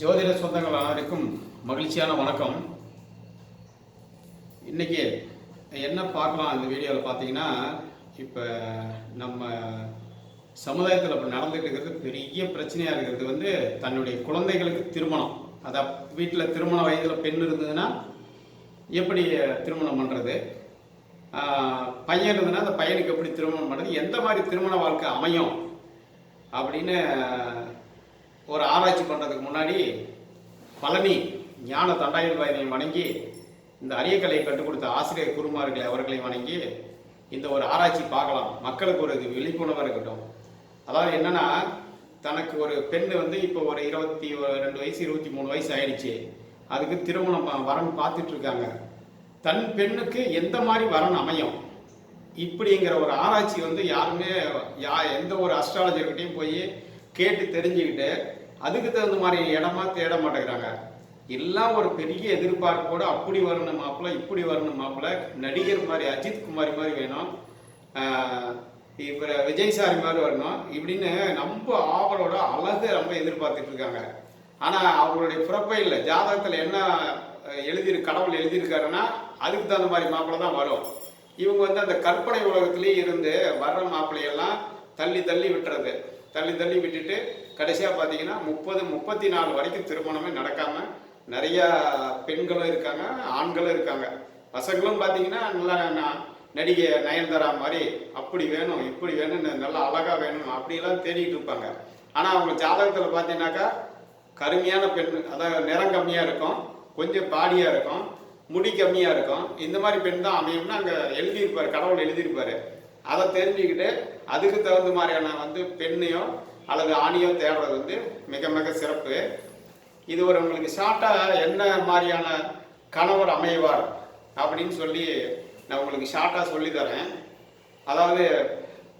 ஜோதிட சொந்தங்கள் அனைவருக்கும் மகிழ்ச்சியான வணக்கம். இன்றைக்கி என்ன பார்க்கலாம் இந்த வீடியோவில் பார்த்தீங்கன்னா இப்போ நம்ம சமுதாயத்தில் இப்போ நடந்துகிட்டு இருக்கிறது பெரிய பிரச்சனையாக இருக்கிறது வந்து தன்னுடைய குழந்தைகளுக்கு திருமணம். அதை வீட்டில் திருமண வயதில் பெண் இருந்ததுன்னா எப்படி திருமணம் பண்ணுறது பையன் இருந்ததுன்னா அந்த பையனுக்கு எப்படி திருமணம் பண்ணுறது எந்த மாதிரி திருமண வாழ்க்கை அமையும்? அப்படின்னு ஒரு ஆராய்ச்சி பண்ணுறதுக்கு முன்னாடி பழனி ஞான தண்டாயுள் வயதை வணங்கி இந்த அரியக்கலையை கற்றுக் கொடுத்த ஆசிரியர் குருமார்களை அவர்களை வணங்கி இந்த ஒரு ஆராய்ச்சி பார்க்கலாம். மக்களுக்கு ஒரு விழிப்புணர்வாக இருக்கட்டும். அதாவது என்னன்னா தனக்கு ஒரு பெண் வந்து இப்போ ஒரு இருபத்தி ரெண்டு வயசு இருபத்தி மூணு வயசு ஆயிடுச்சு. அதுக்கு திருமணம் வரன் பார்த்துட்ருக்காங்க தன் பெண்ணுக்கு எந்த மாதிரி வரன் அமையும்? இப்படிங்கிற ஒரு ஆராய்ச்சி வந்து யாருமே யா எந்த ஒரு அஸ்ட்ராலஜர்கிட்டையும் போய் கேட்டு தெரிஞ்சுக்கிட்டு அதுக்கு தகுந்த மாதிரி இடமா தேட மாட்டேங்கிறாங்க. எல்லாம் ஒரு பெரிய எதிர்பார்ப்போடு அப்படி வரணும் மாப்பிள்ள இப்படி வரணும் மாப்பிள்ள நடிகர் மாதிரி அஜித் குமாரி மாதிரி வேணும். ஆஹ் இவர் விஜய் சாரி மாதிரி வரணும். இப்படின்னு ரொம்ப ஆவலோட அழகு ரொம்ப எதிர்பார்த்துட்டு இருக்காங்க. ஆனால் அவங்களுடைய இல்லை. ஜாதகத்தில் என்ன எழுதிரு கடவுள் எழுதியிருக்காருன்னா அதுக்கு தகுந்த மாதிரி மாப்பிள்ளை தான் வரும். இவங்க வந்து அந்த கற்பனை உலகத்திலேயே இருந்து வர்ற மாப்பிள்ளையெல்லாம் தள்ளி தள்ளி விட்டுறது. தள்ளி தள்ளி விட்டுட்டு கடைசியாக பார்த்தீங்கன்னா முப்பது முப்பத்தி நாலு வரைக்கும் திருமணமே நடக்காமல் நிறையா பெண்களும் இருக்காங்க ஆண்களும் இருக்காங்க. பசங்களும் பார்த்தீங்கன்னா நல்லா நடிகை நயன்தாரா மாதிரி அப்படி வேணும் இப்படி வேணும் நல்லா அழகாக வேணும் அப்படிலாம் தேடிட்டு இருப்பாங்க. ஆனால் அவங்க ஜாதகத்தில் பார்த்தீங்கன்னாக்கா கருமையான பெண் அதாவது நிறம் கம்மியாக இருக்கும் கொஞ்சம் பாடியாக இருக்கும் முடி கம்மியாக இருக்கும். இந்த மாதிரி பெண் தான் அமையும்னு அங்கே எழுதியிருப்பார் கடவுள் எழுதியிருப்பார். அதை தெரிஞ்சுக்கிட்டு அதுக்கு தகுந்த மாதிரியான வந்து பெண்ணையும் அல்லது ஆணியோ தேடுறது வந்து மிக மிக சிறப்பு. இது ஒரு உங்களுக்கு ஷார்ட்டாக என்ன மாதிரியான கணவர் அமைவார் அப்படின்னு சொல்லி நான் உங்களுக்கு ஷார்ட்டாக சொல்லி தரேன் அதாவது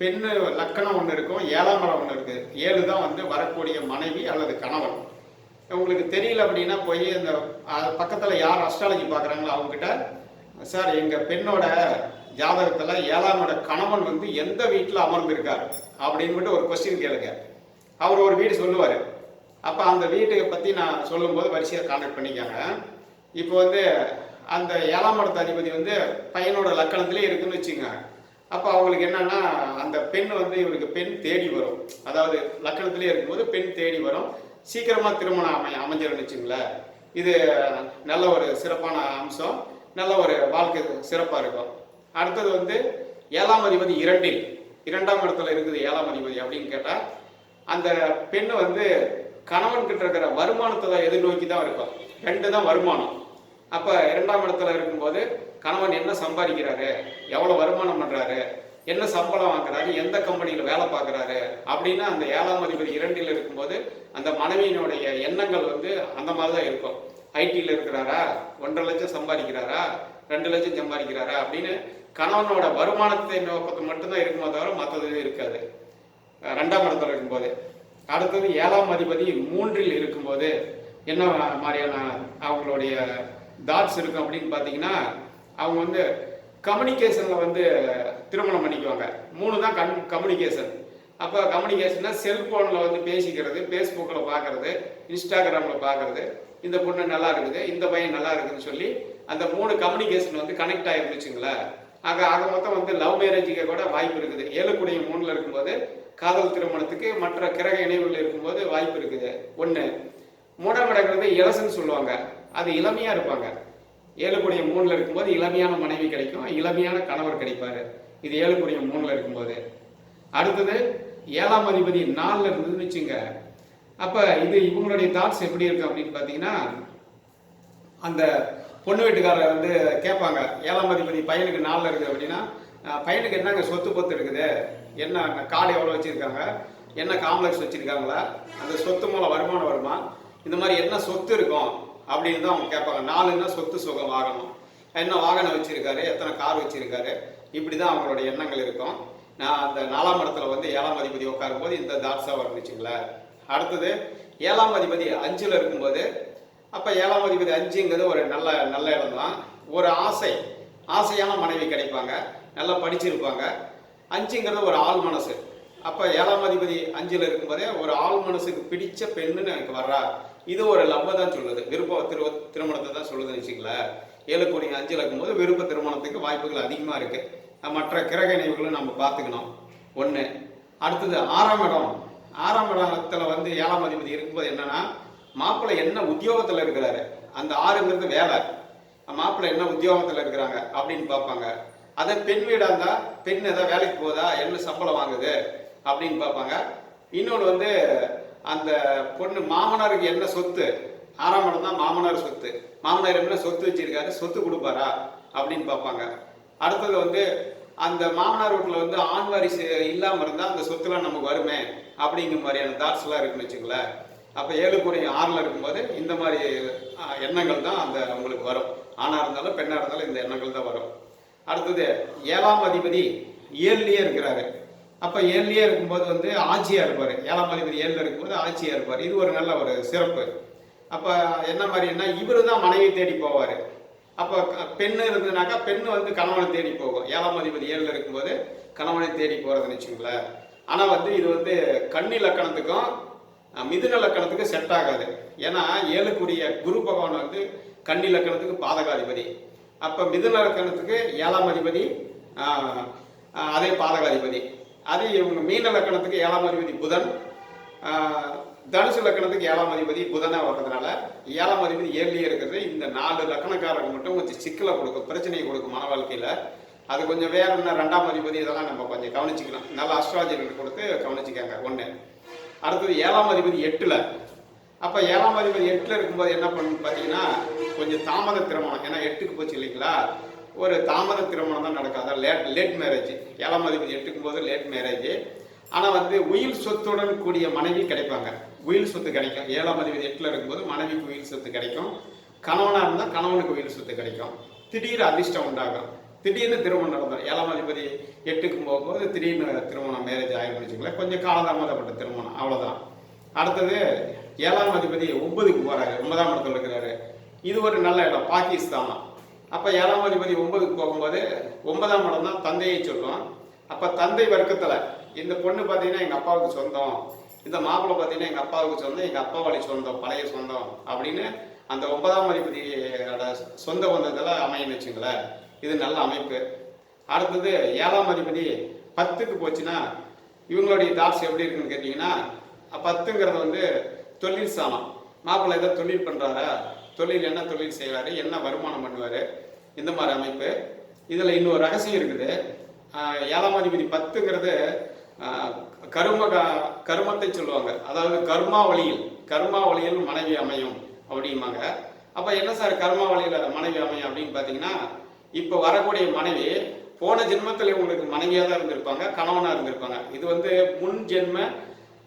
பெண்ணு லக்கணம் ஒன்று இருக்கும் ஏழாம் இடம் ஒன்று இருக்குது ஏழு தான் வந்து வரக்கூடிய மனைவி அல்லது கணவன். உங்களுக்கு தெரியல அப்படின்னா போய் இந்த பக்கத்தில் யார் அஸ்ட்ராலஜி பார்க்குறாங்களோ அவங்ககிட்ட சார் எங்கள் பெண்ணோட ஜாதகத்தில் ஏழாம் இட கணவன் வந்து எந்த வீட்டில் அமர்ந்திருக்கார்? அப்படின்னு ஒரு கொஸ்டின் கேளுங்க. அவர் ஒரு வீடு சொல்லுவார். அப்போ அந்த வீட்டை பற்றி நான் சொல்லும்போது வரிசையாக கான்டாக்ட் பண்ணிக்காங்க. இப்போ வந்து அந்த ஏழாம் இடத்து அதிபதி வந்து பையனோட லக்கணத்திலே இருக்குன்னு வச்சுங்க அப்போ அவங்களுக்கு என்னன்னா அந்த பெண் வந்து இவருக்கு பெண் தேடி வரும். அதாவது லக்கணத்திலே இருக்கும்போது பெண் தேடி வரும். சீக்கிரமாக திருமணம் அமை அமைஞ்சிரும்னு வச்சுங்களேன் இது நல்ல ஒரு சிறப்பான அம்சம். நல்ல ஒரு வாழ்க்கை சிறப்பாக இருக்கும். அடுத்தது வந்து ஏழாம் அதிபதி இரண்டில். இரண்டாம் இடத்துல இருக்குது ஏழாம் அதிபதி அப்படின்னு கேட்டால் அந்த பெண் வந்து கணவன் கிட்ட இருக்கிற வருமானத்தை தான் எதிர்நோக்கி தான் இருக்கும் ரெண்டு தான் வருமானம். அப்போ இரண்டாம் இடத்துல இருக்கும்போது கணவன் என்ன சம்பாதிக்கிறாரு? எவ்வளோ வருமானம் பண்ணுறாரு என்ன சம்பளம் வாங்குறாரு? எந்த கம்பெனியில் வேலை பார்க்குறாரு? அப்படின்னு அந்த ஏழாம் அதிபதி இரண்டில் இருக்கும்போது அந்த மனைவியினுடைய எண்ணங்கள் வந்து அந்த மாதிரி தான் இருக்கும். ஐடியில் இருக்கிறாரா? ஒன்றரை லட்சம் சம்பாதிக்கிறாரா? ரெண்டு லட்சம் சம்பாதிக்கிறாரா? அப்படின்னு கணவனோட வருமானத்தை நோக்கத்தை மட்டும்தான் இருக்குமே தவிர மற்றது இருக்காது. ரெண்டாம் இடத்துல இருக்கும்போது. அடுத்தது ஏழாம் அதிபதி மூன்றில் இருக்கும்போது என்ன மாதிரியான அவங்களுடைய தாட்ஸ் இருக்கும் அப்படின்னு பார்த்தீங்கன்னா அவங்க வந்து கம்யூனிகேஷனில் வந்து திருமணம் பண்ணிக்குவாங்க. மூணு தான் கண் கம்யூனிகேஷன் அப்போ கம்யூனிகேஷன்னா செல்ஃபோனில் வந்து பேசிக்கிறது ஃபேஸ்புக்கில் பார்க்கறது இன்ஸ்டாகிராமில் பார்க்கறது இந்த பொண்ணு நல்லா இருக்குது இந்த பையன் நல்லா இருக்குதுன்னு சொல்லி அந்த மூணு கம்யூனிகேஷன் வந்து கனெக்ட் ஆகிருந்துச்சுங்களா ஆக ஆக மொத்தம் வந்து லவ் மேரேஜுக்கு கூட வாய்ப்பு இருக்குது. ஏழுக்குடைய மூணில் இருக்கும்போது காதல் திருமணத்துக்கு மற்ற கிரக இணைவுகள் இருக்கும்போது வாய்ப்பு இருக்குது. ஒன்று மூணாம் இடங்கிறது இளசுன்னு சொல்லுவாங்க. அது இளமையாக இருப்பாங்க. ஏழுக்குடைய மூணில் இருக்கும்போது இளமையான மனைவி கிடைக்கும். இளமையான கணவர் கிடைப்பார். இது ஏழுக்குடைய மூணில் இருக்கும்போது. அடுத்தது ஏழாம் அதிபதி நாலில் இருந்ததுன்னு வச்சுங்க. அப்போ இது இவங்களுடைய தாட்ஸ் எப்படி இருக்கு அப்படின்னு பார்த்தீங்கன்னா அந்த பொண்ணு வீட்டுக்காரர் வந்து கேட்பாங்க ஏழாம் அதிபதி பையனுக்கு நாளில் இருக்குது அப்படின்னா பையனுக்கு என்னங்க சொத்து பொத்து இருக்குது? என்ன காடு எவ்வளோ வச்சுருக்காங்க? என்ன காம்ப்ளெக்ஸ் வச்சுருக்காங்களா? அந்த சொத்து மூலம் வருமானம் வருமா? இந்த மாதிரி என்ன சொத்து இருக்கும்? அப்படின்னு தான் அவங்க கேட்பாங்க. நாலுன்னா சொத்து சுகம் வாகனம் என்ன வாகனம் வச்சுருக்காரு? எத்தனை கார் வச்சுருக்காரு? இப்படி தான் அவங்களோட எண்ணங்கள் இருக்கும். நான் அந்த நாலாம் இடத்துல வந்து ஏழாம் அதிபதி உட்காரும் போது இந்த தாட்ஸாக வந்துச்சுங்களேன் அடுத்தது ஏழாம் அதிபதி அஞ்சில் இருக்கும்போது அப்போ ஏழாம் அதிபதி அஞ்சுங்கிறது ஒரு நல்ல நல்ல இடம் தான் ஒரு ஆசை. ஆசையான மனைவி கிடைப்பாங்க. நல்லா படிச்சிருப்பாங்க. அஞ்சுங்கிறது ஒரு ஆள் மனசு. அப்போ ஏழாம் அதிபதி அஞ்சில் இருக்கும்போதே ஒரு ஆள் மனசுக்கு பிடிச்ச பெண்ணுன்னு எனக்கு வர்றா. இது ஒரு லவ்வை தான் சொல்லுது. விருப்ப திரு திருமணத்தை தான் சொல்லுதுன்னு வச்சுங்களேன் ஏழு கோடி அஞ்சில் இருக்கும்போது விருப்ப திருமணத்துக்கு வாய்ப்புகள் அதிகமாக இருக்குது மற்ற கிரக நினைவுகளும் நம்ம பார்த்துக்கணும். ஒன்று அடுத்தது ஆறாம் இடம். ஆறாம் இடத்துல வந்து ஏழாம் அதிபதி இருக்கும்போது என்னென்னா மாப்பிள்ளை என்ன உத்தியோகத்தில் இருக்கிறாரு? அந்த ஆறுங்கிறது வேலை. மாப்பிள்ளை என்ன உத்தியோகத்தில் இருக்கிறாங்க அப்படின்னு பார்ப்பாங்க. அதே பெண் வீடா இருந்தா பெண் ஏதாவது வேலைக்கு போதா என்ன சம்பளம் வாங்குது அப்படின்னு பார்ப்பாங்க. இன்னொன்று வந்து அந்த பொண்ணு மாமனாருக்கு என்ன சொத்து? ஆறாம் இடம் தான் மாமனார் சொத்து. மாமனார் என்ன சொத்து வச்சிருக்காரு? சொத்து கொடுப்பாரா அப்படின்னு பார்ப்பாங்க. அடுத்தது வந்து அந்த மாமனார் வீட்டில் வந்து ஆண் வாரிசு இல்லாமல் இருந்தால் அந்த சொத்துலாம் நமக்கு வருமே அப்படிங்கிற மாதிரியான தாட்ஸ்லாம் இருக்குன்னு வச்சுங்களேன் அப்போ ஏழு கோடி ஆறில் இருக்கும்போது இந்த மாதிரி எண்ணங்கள் தான் அந்த அவங்களுக்கு வரும். ஆணாக இருந்தாலும் பெண்ணாக இருந்தாலும் இந்த எண்ணங்கள் தான் வரும். அடுத்தது ஏழாம் அதிபதி ஏழுலேயே இருக்கிறாரு. அப்போ ஏழுலேயே இருக்கும்போது வந்து ஆட்சியாக இருப்பார். ஏழாம் அதிபதி ஏழில் இருக்கும்போது ஆட்சியாக இருப்பார். இது ஒரு நல்ல ஒரு சிறப்பு. அப்போ என்ன மாதிரின்னா இவரு தான் மனைவி தேடி போவார். அப்போ பெண்ணு இருந்ததுனாக்கா பெண்ணு வந்து கணவனை தேடி போகும். ஏழாம் அதிபதி ஏழில் இருக்கும்போது கணவனை தேடி போகிறதுன்னு வச்சுங்களேன் ஆனால் வந்து இது வந்து கன்னி லக்கணத்துக்கும் மிதுன லக்கணத்துக்கும் செட் ஆகாது. ஏன்னா ஏழுக்குரிய குரு பகவான் வந்து கன்னி லக்கணத்துக்கு பாதகாதிபதி. அப்போ மிதுன லக்கணத்துக்கு ஏழாம் அதிபதி அதே ஆஹ், அதே பாதகாதிபதி. அதே இவங்க மீன லக்கணத்துக்கு ஏழாம் அதிபதி புதன் தனுசு லக்கணத்துக்கு ஏழாம் அதிபதி புதனாக வர்றதுனால ஏழாம் அதிபதி ஏர்லியே இருக்கிறது. இந்த நாலு லக்கணக்காரங்க மட்டும் கொஞ்சம் சிக்கலை கொடுக்கும் பிரச்சனையை கொடுக்கும் மன வாழ்க்கையில். அது கொஞ்சம் வேற என்ன ரெண்டாம் அதிபதி இதெல்லாம் நம்ம கொஞ்சம் கவனிச்சிக்கலாம். நல்ல அஸ்ட்ராலஜர்கள் கொடுத்து கவனிச்சிக்காங்க ஒன்று அடுத்தது ஏழாம் அதிபதி எட்டில். அப்போ ஏழாம் அதிபதி எட்டில் இருக்கும்போது என்ன பண்ணு பார்த்தீங்கன்னா கொஞ்சம் தாமத திருமணம். ஏன்னா எட்டுக்கு போச்சு இல்லைங்களா? ஒரு தாமத திருமணம் தான் நடக்கும். லேட் லேட் மேரேஜ் ஏழாம் அதிபதி எட்டுக்கும் போது லேட் மேரேஜ் ஆனால் வந்து உயில் சொத்துடன் கூடிய மனைவி கிடைப்பாங்க. உயில் சொத்து கிடைக்கும். ஏழாம் அதிபதி எட்டில் இருக்கும்போது மனைவிக்கு உயில் சொத்து கிடைக்கும். கணவனாக இருந்தால் கணவனுக்கு உயில் சொத்து கிடைக்கும். திடீர் அதிர்ஷ்டம் உண்டாகும். திடீர்னு திருமணம் நடந்தோம் ஏழாம் அதிபதி எட்டுக்கு போகும்போது திடீர்னு திருமணம் மேரேஜ் ஆகிடும் வச்சுக்கோங்களேன். கொஞ்சம் காலதாமதப்பட்ட திருமணம். அவ்வளோதான் அடுத்தது ஏழாம் அதிபதி ஒன்பதுக்கு போகிறாரு ஒன்பதாம் இடத்துல இருக்கிறாரு. இது ஒரு நல்ல இடம் பாகிஸ்தான். அப்போ ஏழாம் அதிபதி ஒன்பதுக்கு போகும்போது ஒன்பதாம் இடம் தான் தந்தையை சொல்லும் அப்போ தந்தை வர்க்கத்தில் இந்த பொண்ணு பார்த்தீங்கன்னா எங்கள் அப்பாவுக்கு சொந்தம். இந்த மாப்பிள்ளை பார்த்தீங்கன்னா எங்கள் அப்பாவுக்கு சொந்தம் எங்கள் அப்பா வழி சொந்தம் பழைய சொந்தம் அப்படின்னு அந்த ஒன்பதாம் அதிபதியோட சொந்த பந்தத்துல அமையன்னு வச்சுங்களேன். இது நல்ல அமைப்பு. அடுத்தது ஏழாம் அதிபதி பத்துக்கு போச்சுன்னா இவங்களுடைய தாட்ஸ் எப்படி இருக்குன்னு கேட்டிங்கன்னா பத்துங்கிறது வந்து தொழில் சாணம் மாப்பிள்ளை ஏதோ தொழில் பண்ணுறாரா தொழில் என்ன தொழில் செய்வார் என்ன வருமானம் பண்ணுவார் இந்த மாதிரி அமைப்பு. இதில் இன்னொரு ரகசியம் இருக்குது. ஆஹ் ஏழாம் அதிபதி பத்துங்கிறது கரும க- கருமத்தை சொல்லுவாங்க. அதாவது கர்மாவளியில் கர்மாவளியில் மனைவி அமையும் அப்படிம்பாங்க. அப்போ என்ன சார் கர்மாவளியில் மனைவி அமையும் அப்படின்னு பார்த்தீங்கன்னா இப்போ வரக்கூடிய மனைவி போன ஜென்மத்தில் உங்களுக்கு மனைவியாக தான் இருந்திருப்பாங்க கணவனாக இருந்திருப்பாங்க. இது வந்து முன் ஜென்ம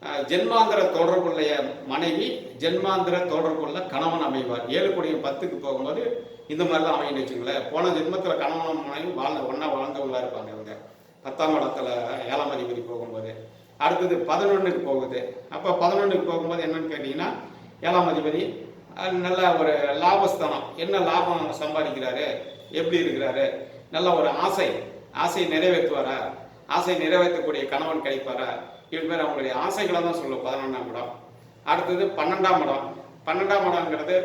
ஜென்மாந்திர தொடர்புடைய மனைவி ஜென்மாந்திர தொடர்புள்ள கணவன் அமைவார். ஏழு கோடி பத்துக்கு போகும்போது இந்த மாதிரிலாம் அமையன்னு வச்சுங்களேன் போன ஜென்மத்தில் கணவனும் மனைவி வாழ்ந்த ஒன்றா வாழ்ந்தவங்களா இருப்பாங்க இவங்க. பத்தாம் இடத்துல ஏழாம் அதிபதி போகும்போது. அடுத்தது பதினொன்றுக்கு போகுது. அப்போ பதினொன்றுக்கு போகும்போது என்னன்னு கேட்டிங்கன்னா ஏழாம் அதிபதி நல்ல ஒரு லாபஸ்தானம். என்ன லாபம் சம்பாதிக்கிறாரு? எப்படி இருக்கிறாரு? நல்ல ஒரு ஆசை. ஆசை நிறைவேற்றுவாரா? ஆசை நிறைவேற்றக்கூடிய கணவன் கிடைப்பாரா? இது மாதிரி அவங்களுடைய ஆசைகளை தான் சொல்லும். பதினொன்றாம் இடம். அடுத்தது பன்னெண்டாம் இடம். பன்னெண்டாம் இடங்கிறது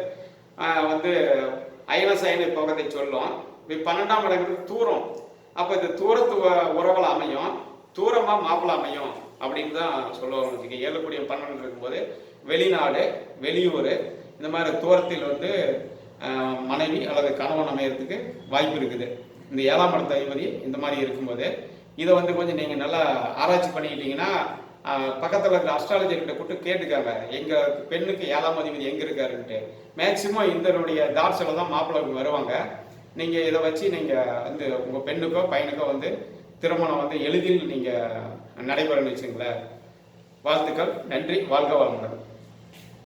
வந்து அயன சயன போகத்தை சொல்லும். பன்னெண்டாம் இடங்கிறது தூரம். அப்போ இந்த தூரத்து உ- அமையும். தூரமாக மாப்பிள்ள அமையும் அப்படின்னு தான் சொல்லுவாங்க. வச்சுக்க ஏழக்கூடிய பன்னெண்டு இருக்கும்போது வெளிநாடு வெளியூர். இந்த மாதிரி தூரத்தில் வந்து மனைவி அல்லது கணவன் அமையறதுக்கு வாய்ப்பு இருக்குது. இந்த ஏழாம் இடத்த அதிபதி இந்த மாதிரி இருக்கும்போது இதை வந்து கொஞ்சம் நீங்கள் நல்லா ஆராய்ச்சி பண்ணிக்கிட்டீங்கன்னா பக்கத்தில் இருக்கிற அஸ்ட்ராலஜர் கிட்ட கேட்டுக்காங்க எங்கள் பெண்ணுக்கு ஏழாம் அதிபதி எங்கே இருக்காருன்ட்டு மேக்சிமம் இதனுடைய தாட்ஸில் தான் மாப்பிள்ளைக்கு வருவாங்க. நீங்கள் இதை வச்சு நீங்கள் வந்து உங்கள் பெண்ணுக்கோ பையனுக்கோ வந்து திருமணம் வந்து எளிதில் நீங்கள் நடைபெறன்னு வச்சுங்களேன். வாழ்த்துக்கள் நன்றி வாழ்க வளமுடன்.